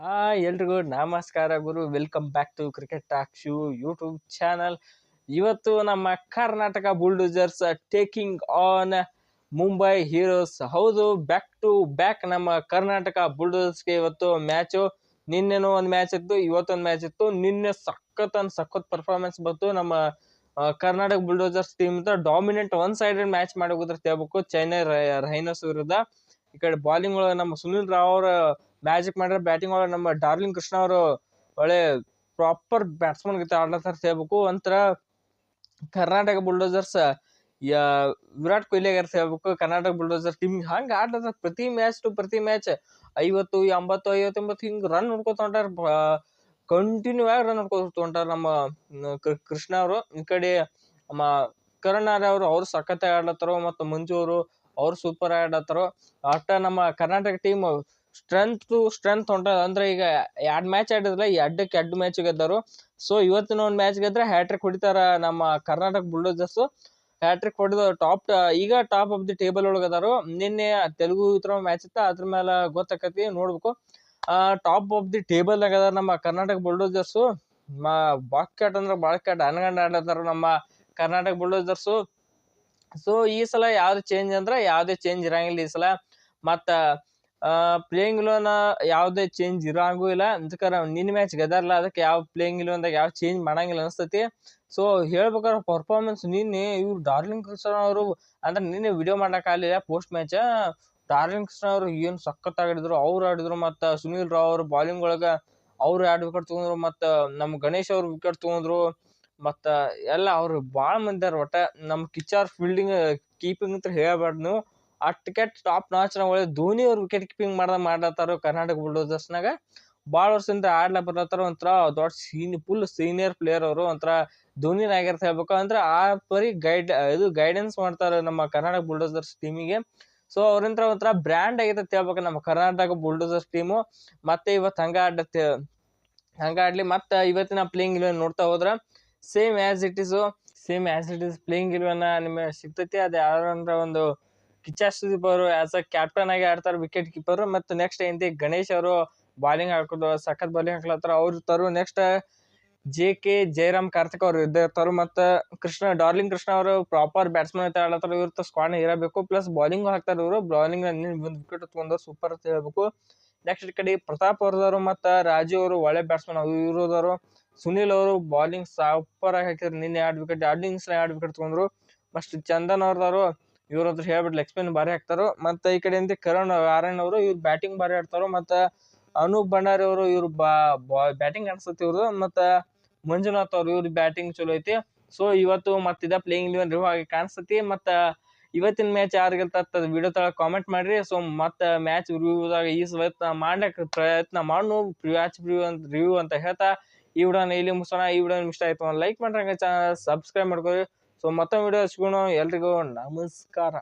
Hi ಎಲ್ರಿಗೂ ನಮಸ್ಕಾರ ಗುರು. Welcome back to cricket talk show YouTube channel ಇವತ್ತು ನಮ್ಮ Karnataka bulldozers taking on Mumbai heroes ಹೌದು ಬ್ಯಾಕ್ ಟು ಬ್ಯಾಕ್ ನಮ್ಮ ಕರ್ನಾಟಕ ಬುಲ್ಡೂಜರ್ಸ್ಗೆ ಇವತ್ತು ಮ್ಯಾಚು ನಿನ್ನೆನೂ ಒಂದು ಮ್ಯಾಚ್ ಇತ್ತು, ಇವತ್ತೊಂದು ಮ್ಯಾಚ್ ಇತ್ತು. ನಿನ್ನೆ ಸಖತ್ ಅನ್ ಸಖತ್ ಪರ್ಫಾರ್ಮೆನ್ಸ್ ಬಂತು. ನಮ್ಮ Karnataka bulldozers team dominant one sided match ಮಾಡಿ ಅಂತ ಹೇಳ್ಬೇಕು. ಚೆನ್ನೈ ರೈ- ರೈನೋಸ್ ವಿರುದ್ಧ. ಈ ಕಡೆ ಬಾಲಿಂಗ್ ಒಳಗೆ ನಮ್ಮ ಸುನಿಲ್ ರಾವ್ ಅವ್ರ ಮ್ಯಾಜಿಕ್ ಮಾಡಿದ್ರೆ ಬ್ಯಾಟಿಂಗ್ ಒಳಗೆ ನಮ್ಮ ಡಾರ್ಲಿಂಗ್ ಕೃಷ್ಣ ಅವರು ಒಳ್ಳೆ ಪ್ರಾಪರ್ ಬ್ಯಾಟ್ಸ್ಮನ್ ಗತಿ ಆಡ್ಲತ್ತಾರ ಸೇಬೇಕು ಒಂಥರ ಕರ್ನಾಟಕ ಬುಲ್ಡೋಜರ್ಸ್ ವಿರಾಟ್ ಕೊಹ್ಲಿ ಆಗ್ಯಾರ ಹೇಳ್ಬೇಕು. ಕರ್ನಾಟಕ ಬುಲ್ಡೋಸರ್ ಟೀಮ್ ಹಂಗೆ ಆಡ್ಲತ್ತಾರ. ಪ್ರತಿ ಮ್ಯಾಚ್ ಟು ಪ್ರತಿ ಮ್ಯಾಚ್ ಐವತ್ತು, ಎಂಬತ್ತು, ಐವತ್ತೊಂಬತ್ತು ಹಿಂಗೆ ರನ್ ಹೊಂಟಾರ. ಕಂಟಿನ್ಯೂ ಆಗಿ ರನ್ ಹೊಂಟಾರ ನಮ್ಮ ಕೃಷ್ಣ ಅವರು. ಈ ಕಡೆ ನಮ್ಮ ಕರಣ್ ಅವರು, ಅವ್ರು ಸಖತ್ತಾಗಿ ಆಡ್ಲತ್ತಾರೋ. ಮತ್ತು ಮಂಜು ಅವರು, ಅವ್ರು ಸೂಪರ್ ಆಗಿ ಆಡ್ಲತ್ತಾರೋ. ಅಷ್ಟ ನಮ್ಮ ಕರ್ನಾಟಕ ಟೀಮ್ ಸ್ಟ್ರೆಂತ್ ಸ್ಟ್ರೆಂತ್ ಹೊಂಟ ಅಂದ್ರೆ ಈಗ ಎರಡು ಮ್ಯಾಚ್ ಆಡಿದ್ರೆ ಎರಡಕ್ಕೆ ಎರಡು ಮ್ಯಾಚ್ ಗೆದ್ದರು. ಸೊ ಇವತ್ತಿನ ಒಂದು ಮ್ಯಾಚ್ ಗೆದ್ರೆ ಹ್ಯಾಟ್ರಿಕ್ ಹೊಡಿತಾರ ನಮ್ಮ ಕರ್ನಾಟಕ ಬುಲ್ಡೋಜರ್ಸ್ ಹ್ಯಾಟ್ರಿಕ್ ಹೊಡೆದು ಟಾಪ್ ಈಗ ಟಾಪ್ ಆಫ್ ದಿ ಟೇಬಲ್ ಒಳಗೆ ಅದಾರು. ನಿನ್ನೆ ತೆಲುಗು ಇತರ ಮ್ಯಾಚ್ ಇತ್ತು. ಅದ್ರ ಮೇಲೆ ಗೊತ್ತಾಕತಿ, ನೋಡ್ಬೇಕು. ಟಾಪ್ ಆಫ್ ದಿ ಟೇಬಲ್ ಅದ ನಮ್ಮ ಕರ್ನಾಟಕ ಬುಲ್ಡೋಜರ್ಸ್ ಬಾಕ್ಯಾಟ್ ಅಂದ್ರೆ ಬಾಳ್ಕ್ಯಾಟ್ ಅನ್ಗಂಡ್ ಆಡ್ಲತ್ತಾರ ನಮ್ಮ ಕರ್ನಾಟಕ ಬುಲ್ಡೋಜರ್ಸ್ ಸೊ ಈ ಸಲ ಯಾವ್ದು ಚೇಂಜ್ ಅಂದ್ರೆ ಯಾವುದೇ ಚೇಂಜ್ ಇರಂಗಿಲ್ಲ ಈ ಸಲ. ಮತ್ತ ಪ್ಲೇಯಿಂಗ್ ಲೋನ್ ಯಾವುದೇ ಚೇಂಜ್ ಇರಂಗೂ ಇಲ್ಲ. ಅಂದ್ಕರ ನಿನ್ನ ಮ್ಯಾಚ್ ಗೆದಾರಲ್ಲ ಅದಕ್ಕೆ ಯಾವ ಪ್ಲೇಯಿಂಗ್ ಲೋನ್ದಾಗ ಯಾವ ಚೇಂಜ್ ಮಾಡಂಗಿಲ್ಲ ಅನಿಸ್ತತಿ. ಸೊ ಹೇಳ್ಬೇಕಾದ್ರೆ ಪರ್ಫಾರ್ಮೆನ್ಸ್ ನಿನ್ನೆ ಇವ್ರು ಡಾರ್ಲಿಂಗ್ ಕೃಷ್ಣ ಅವರು, ಅಂದ್ರೆ ನಿನ್ನೆ ವಿಡಿಯೋ ಮಾಡೋಕ್ಕಾಗಲಿಲ್ಲ ಪೋಸ್ಟ್ ಮ್ಯಾಚ್ ಡಾರ್ಲಿಂಗ್ ಕೃಷ್ಣ ಅವರು ಏನು ಸಖತ್ ಆಡಿದ್ರು, ಅವ್ರು ಆಡಿದ್ರು ಮತ್ತು ಸುನೀಲ್ ರಾವ್ ಅವರು ಬಾಲಿಂಗ್ ಒಳಗೆ ಅವ್ರು ಎರಡು ವಿಕೆಟ್ ತಗೊಂಡ್ರು ಮತ್ತು ನಮ್ಮ ಗಣೇಶ್ ಅವರು ವಿಕೆಟ್ ತಗೊಂಡ್ರು. ಮತ್ತು ಎಲ್ಲ ಅವ್ರು ಭಾಳ ಮಂದಿ ಒಟ್ಟ. ನಮ್ಮ ಕಿಚ್ಚಾರ್ ಫೀಲ್ಡಿಂಗ್ ಕೀಪಿಂಗ್ ಅಂತ ಹೇಳ್ಬಾರ್ದು. ನೀವು ಟಿಕೆಟ್ ಕೆಟ್ ಟಾಪ್ ನಾಚ್ನ ಒಳ್ಳೆ ಧೋನಿ ಅವ್ರು ವಿಕೆಟ್ ಕೀಪಿಂಗ್ ಮಾಡ್ದ ಮಾಡ್ಲತ್ತಾರ ಕರ್ನಾಟಕ ಬುಲ್ಡೋಸರ್ಸ್ನಾಗ ಭಾಳ ವರ್ಷದಿಂದ ಆಡ್ಲಾ ಬರ್ಲತ್ತಾರ ಒಂಥರ ದೊಡ್ಡ ಸೀನ್ ಫುಲ್ ಸೀನಿಯರ್ ಪ್ಲೇಯರ್ ಅವರು ಒಂಥರ ಧೋನಿನ ಆಗಿರ್ತ ಹೇಳ್ಬೇಕು. ಅಂದ್ರೆ ಆ ಪರಿ ಗೈಡ್ ಇದು ಗೈಡೆನ್ಸ್ ಮಾಡ್ತಾರೆ ನಮ್ಮ ಕರ್ನಾಟಕ ಬುಲ್ಡೋಸರ್ಸ್ ಟೀಮಿಗೆ ಸೊ ಅವ್ರಂತ್ರ ಒಂಥರ ಬ್ರ್ಯಾಂಡ್ ಆಗೈತೆ ಹೇಳ್ಬೇಕು ನಮ್ಮ ಕರ್ನಾಟಕ ಬುಲ್ಡೋಸರ್ಸ್ ಟೀಮು ಮತ್ತೆ ಇವತ್ತು ಹಂಗ ಆಡತ್ತೆ ಹಂಗ ಆಡ್ಲಿ. ಮತ್ತೆ ಇವತ್ತಿನ ಪ್ಲೇಯಿಂಗ್ ಇಲೆವೆನ್ ನೋಡ್ತಾ ಹೋದ್ರೆ same as it is same as it is playing eleven ನಿಮಗೆ ಸಿಗ್ತೈತಿ. ಅದು ಯಾರಂದ್ರ ಒಂದು Kichcha Sudeep as a captain ಆಗಿ ಆಡ್ತಾರೆ ವಿಕೆಟ್ ಕೀಪರ್ ಮತ್ತೆ ನೆಕ್ಸ್ಟ್ ಏನಂತಿ ಗಣೇಶ್ ಅವರು ಬಾಲಿಂಗ್ ಹಾಕೋದು, ಸಖತ್ ಬಾಲಿಂಗ್ ಹಾಕ್ಲತ್ತಾರ. ಅವ್ರು ತರು next J K Jayaram Karthik ಅವರು ಇದ್ದೇ ಮತ್ತು ಕೃಷ್ಣ ಡಾರ್ಲಿಂಗ್ ಕೃಷ್ಣ ಅವರು ಪ್ರಾಪರ್ ಬ್ಯಾಟ್ಸ್ಮನ್ ಅಂತ ಆಡ್ಲತ್ತಾರ. ಇವ್ರ ಸ್ಕ್ವಾಡ್ ಇರಬೇಕು ಪ್ಲಸ್ ಬಾಲಿಂಗ್ ಹಾಕ್ತಾರೆ ಇವರು. ಬಾಲಿಂಗ್ ಒಂದು ವಿಕೆಟ್ ತಗೊಂಡ್ರು ಸೂಪರ್ ಅಂತ ಹೇಳ್ಬೇಕು. ನೆಕ್ಸ್ಟ್ ಕಡೆ ಪ್ರತಾಪ್ ಅವ್ರದವರು ಮತ್ತು ರಾಜು ಅವರು ಒಳ್ಳೆ ಬ್ಯಾಟ್ಸ್ಮನ್ ಇವರು ಅದಾರು ಸುನಿಲ್ ಅವರು ಬಾಲಿಂಗ್ ಸೂಪರ್ ಆಗಿ ಹಾಕಿದ್ರು. ನಿನ್ನೆ ಎರಡು ವಿಕೆಟ್ ಎರಡು ಇನ್ನಿಂಗ್ಸ್ ಎರಡು ವಿಕೆಟ್ ತಗೊಂಡ್ರು. ಮಸ್ಟ್ ಚಂದನ್ ಅವ್ರದವರು ಇವ್ರ ಹತ್ರ ಹೇಳ್ಬಿಟ್ಟು ಸ್ಪಿನ್ ಭಾರಿ ಹಾಕ್ತಾರೋ, ಮತ್ತು ಈ ಕಡೆಯಿಂದ ಕರಣ್ ಆರಣ್ಣ ಅವರು ಇವ್ರು ಬ್ಯಾಟಿಂಗ್ ಭಾರಿ ಆಡ್ತಾರೋ, ಮತ್ತು ಅನೂಪ್ ಭಂಡಾರಿ ಅವರು ಇವ್ರು ಬಾ ಬ್ಯಾಟಿಂಗ್ ಅನ್ಸುತ್ತೆ ಇವ್ರದ್ದು ಮತ್ತು ಮಂಜುನಾಥ್ ಅವ್ರು ಇವ್ರ ಬ್ಯಾಟಿಂಗ್ ಚಲೋ ಐತಿ. ಸೊ ಇವತ್ತು ಮತ್ತೆ ಇದ ಪ್ಲೇಯಿಂಗ್ ಇಲೆವೆನ್ ರಿವ್ಯೂ ಆಗಿ ಕಾಣಿಸ್ತತಿ, ಮತ್ತು ಇವತ್ತಿನ ಮ್ಯಾಚ್ ಯಾರು ಗೆಲ್ತದ ವಿಡಿಯೋ ತಳ ಕಾಮೆಂಟ್ ಮಾಡಿರಿ. ಸೊ ಮತ್ತೆ ಮ್ಯಾಚ್ ರಿವ್ಯೂದಾಗ ಈ ಸಲ ಮಾಡ್ಲಿಕ್ಕೆ ಪ್ರಯತ್ನ ಮಾಡು ಮ್ಯಾಚ್ ರಿವ್ಯೂ ಅಂತ ರಿವ್ಯೂ ಅಂತ ಹೇಳ್ತಾ, ಈ ವಿಡಿಯೋನ ಇಲ್ಲಿ ಮುಗಿಸೋಣ. ಈ ವಿಡಿಯೋ ಇಷ್ಟ ಆಯ್ತು ಲೈಕ್ ಮಾಡ್ರಿ ಹಂಗೆ ಚಾನಲ್ ಸಬ್ಸ್ಕ್ರೈಬ್ ಮಾಡ್ಕೊರಿ. ಸೊ ಮತ್ತೊಂದು ವಿಡಿಯೋ ಸಿಗೋಣ ಎಲ್ರಿಗೂ ನಮಸ್ಕಾರ.